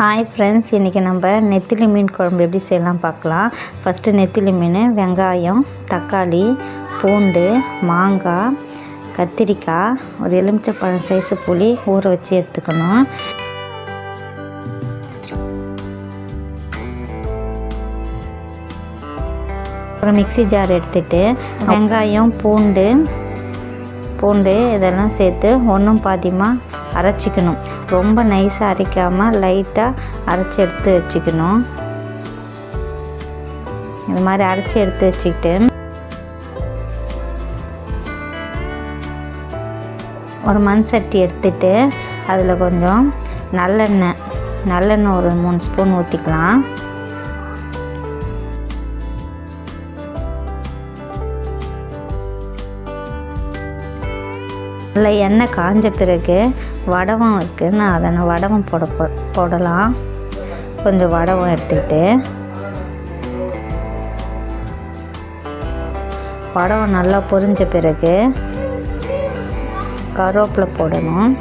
Hi friends இன்றைக்கி நம்ம நெத்திலி மீன் குழம்பு எப்படி செய்யலாம் பார்க்கலாம். ஃபஸ்ட்டு நெத்திலி மீன் வெங்காயம் தக்காளி பூண்டு மாங்காய் கத்திரிக்காய் ஒரு எலுமிச்சப்பழம் சைஸு புளி ஊற வச்சு எடுத்துக்கணும். ஒரு மிக்சி ஜார் எடுத்துட்டு வெங்காயம் பூண்டு பூண்டு இதெல்லாம் சேர்த்து ஒன்றும் பாதியமாக அரைச்சிக்கணும். ரொம்ப நைஸாக அரைக்காமல் லைட்டாக அரைச்சி எடுத்து வச்சுக்கணும். இது மாதிரி அரைச்சி எடுத்து வச்சுக்கிட்டு ஒரு மண் சட்டி எடுத்துட்டு அதில் கொஞ்சம் நல்லெண்ணெய் நல்லெண்ணெய் ஒரு மூணு ஸ்பூன் ஊற்றிக்கலாம் நல்லா எண்ணெய் காஞ்ச பிறகு வடவம் இருக்குதுன்னு அதை நான் வடவம் போட போ- போடலாம். கொஞ்சம் வடவம் எடுத்துக்கிட்டு. வடவம் நல்லா பொரிஞ்ச பிறகு கருவேப்பிலை போடணும்.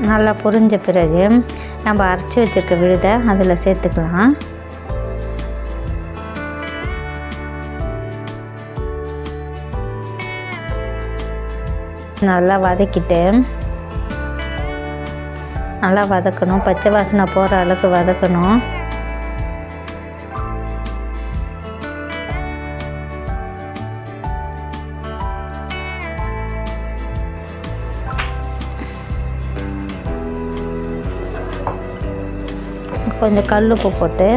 நல்லா பொரிஞ்ச பிறகு நம்ம அரைச்சி வச்சிருக்க விழுதை அதில் சேர்த்துக்கலாம். நல்லா வதக்கிட்டு நல்லா வதக்கணும். பச்சை வாசனை போகிற அளவுக்கு வதக்கணும். கொஞ்சம் கல் உப்பு போட்டு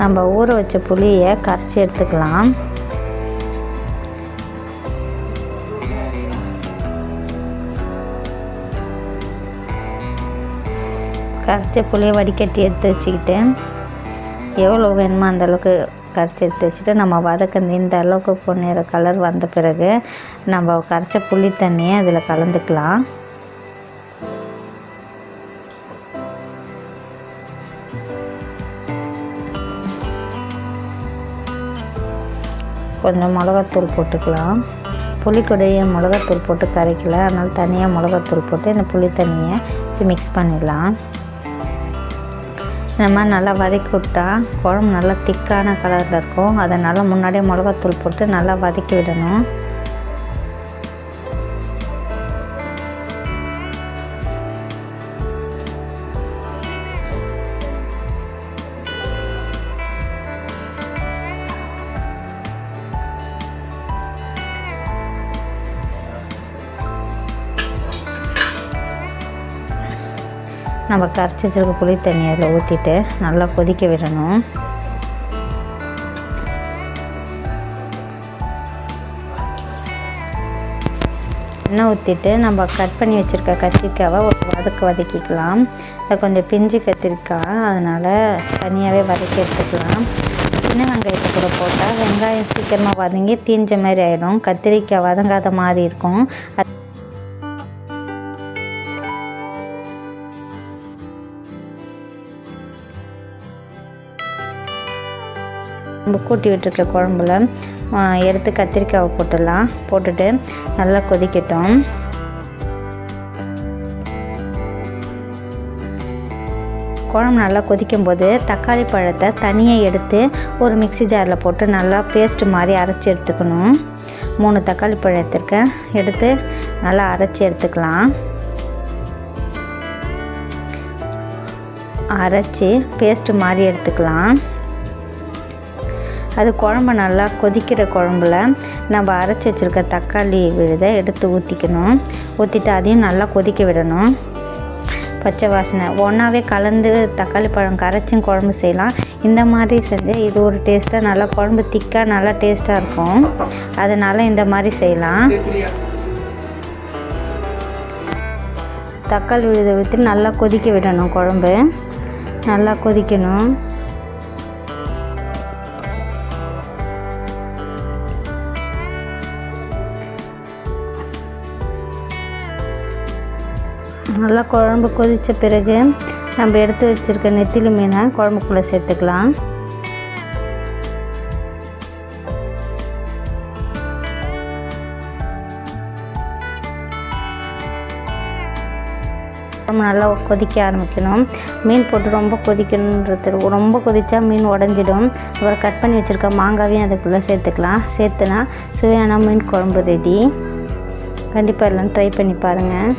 நம்ம ஊற வச்ச புளியை கரைச்சி எடுத்துக்கலாம். கரைச்ச புளியை வடிகட்டி எடுத்து வச்சுக்கிட்டு எவ்வளோ வேணுமோ அந்த அளவுக்கு கரைச்சி எடுத்து வச்சுட்டு நம்ம வதக்கிறது இந்த அளவுக்கு பொன்னிற கலர் வந்த பிறகு நம்ம கரைச்ச புளி தண்ணியை அதில் கலந்துக்கலாம். கொஞ்சம் மிளகாத்தூள் போட்டுக்கலாம். புளிக்கூடைய மிளகாத்தூள் போட்டு கரைக்கல. அதனால் தனியாக மிளகாத்தூள் போட்டு இந்த புளி தண்ணியை மிக்ஸ் பண்ணிடலாம். இந்த மாதிரி நல்லா வதக்கி விட்டா குழம்பு நல்லா திக்கான கலரில் இருக்கும். அதனால் முன்னாடியே மிளகாத்தூள் போட்டு நல்லா வதக்கி விடணும். நம்ம கரைச்சி வச்சிருக்க புளி தண்ணி அதில் ஊற்றிட்டு நல்லா கொதிக்க விடணும். எண்ணெய் ஊற்றிட்டு நம்ம கட் பண்ணி வச்சுருக்க கத்திரிக்காவை ஒரு வதக்கு வதக்கிக்கலாம். அது கொஞ்சம் பிஞ்சு கத்திரிக்காய் அதனால் தனியாகவே வதக்கி எடுத்துக்கலாம். சின்ன வெங்காயத்தை கூட போட்டால் வெங்காயம் சீக்கிரமாக வதங்கி தீஞ்ச மாதிரி ஆகிடும் கத்திரிக்காய் வதங்காத மாதிரி இருக்கும். அது நம்ம கூட்டி விட்டுருக்க குழம்புல எடுத்து கத்திரிக்காவை போட்டுடலாம். போட்டுட்டு நல்லா கொதிக்கட்டும். குழம்பு நல்லா கொதிக்கும் போது தக்காளி பழத்தை தனியாக எடுத்து ஒரு மிக்ஸி ஜாரில் போட்டு நல்லா பேஸ்ட்டு மாதிரி அரைச்சி எடுத்துக்கணும். மூணு தக்காளி பழத்திற்கு எடுத்து நல்லா அரைச்சி எடுத்துக்கலாம். அரைச்சி பேஸ்ட்டு மாதிரி எடுத்துக்கலாம். அது குழம்பு நல்லா கொதிக்கிற குழம்புல நம்ம அரைச்சி வச்சுருக்க தக்காளி விழுதை எடுத்து ஊற்றிக்கணும் ஊற்றிட்டு அதையும் நல்லா கொதிக்க விடணும். பச்சை வாசனை. ஒன்றாவே கலந்து தக்காளி பழம் கரைச்சும் குழம்பு செய்யலாம். இந்த மாதிரி செஞ்சு இது ஒரு டேஸ்ட்டாக நல்லா குழம்பு திக்காக நல்லா டேஸ்ட்டாக இருக்கும். அதனால் இந்த மாதிரி செய்யலாம். தக்காளி விழுதை ஊற்றி நல்லா கொதிக்க விடணும் குழம்பு. நல்லா கொதிக்கணும். நல்லா குழம்பு கொதித்த பிறகு நம்ம எடுத்து வச்சுருக்க நெத்திலி மீனை குழம்புக்குள்ளே சேர்த்துக்கலாம். குழம்பு நல்லா கொதிக்க ஆரம்பிக்கணும். மீன் போட்டு ரொம்ப கொதிக்கணுன்றது ரொம்ப கொதித்தா மீன் உடஞ்சிடும். அப்புறம் கட் பண்ணி வச்சுருக்க மாங்காவையும் அதுக்குள்ளே சேர்த்துக்கலாம். சேர்த்துனா சுவையான மீன் குழம்பு ரெடி கண்டிப்பாக எல்லாம் ட்ரை பண்ணி பாருங்கள்